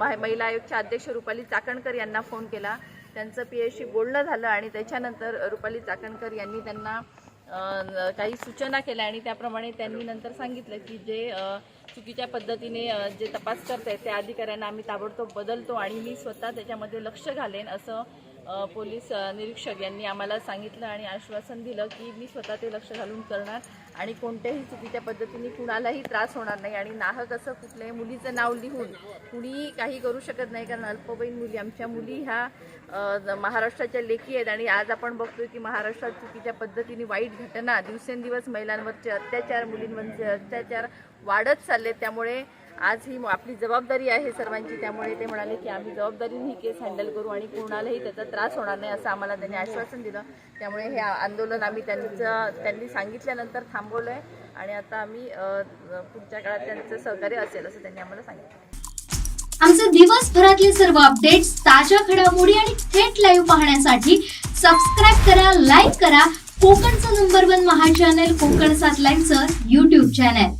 महिला आयोगच्या अध्यक्ष रुपाली चाकणकर यांना फोन केला. त्यांचं पी एशी बोलणं झालं आणि त्याच्यानंतर रुपाली चाकणकर यांनी त्यांना काही सूचना केल्या आणि त्याप्रमाणे त्यांनी नंतर सांगितलं की जे चुकीच्या पद्धतीने जे तपास करतायत त्या अधिकाऱ्यांना आम्ही ताबडतोब बदलतो आणि मी स्वतः त्याच्यामध्ये लक्ष घालेन असं पोलीस निरीक्षक यांनी आम्हाला सांगितलं आणि आश्वासन दिलं की मी स्वतः ते लक्ष घालून करणार आणि कोणत्याही चुकीच्या पद्धतीने कुणालाही त्रास होणार नाही आणि नाहक असं कुठल्याही मुलीचं नाव लिहून कुणीही काही करू शकत नाही. कारण अल्पवयीन मुली आमच्या मुली ह्या महाराष्ट्राच्या लेखी आहेत आणि आज आपण बघतोय की महाराष्ट्रात चुकीच्या पद्धतीने वाईट घटना दिवसेंदिवस महिलांवरचे अत्याचार मुलींवरचे अत्याचार वाढत चालले त्यामुळे आज ही आपली जबाबदारी आहे सर्वांची त्यामुळे ते म्हणाले की आम्ही जबाबदारीने ही केस हँडल करू आणि कोणालाही त्याचा त्रास होणार नाही असं आम्हाला त्यांनी आश्वासन दिलं. त्यामुळे हे आंदोलन आम्ही त्यांचं त्यांनी सांगितल्यानंतर थांबवलं आहे आणि आता आम्ही पुढच्या काळात त्यांचं सहकार्य असेल असं त्यांनी आम्हाला सांगितलं. आमचे दिवसभरातले सर्व अपडेट्स ताज्या घडामोडी आणि थेट लाईव्ह पाहण्यासाठी सबस्क्राईब करा लाईक करा. कोकणचं number one Maha channel Konkan सात लाईव्हचं युट्यूब चॅनल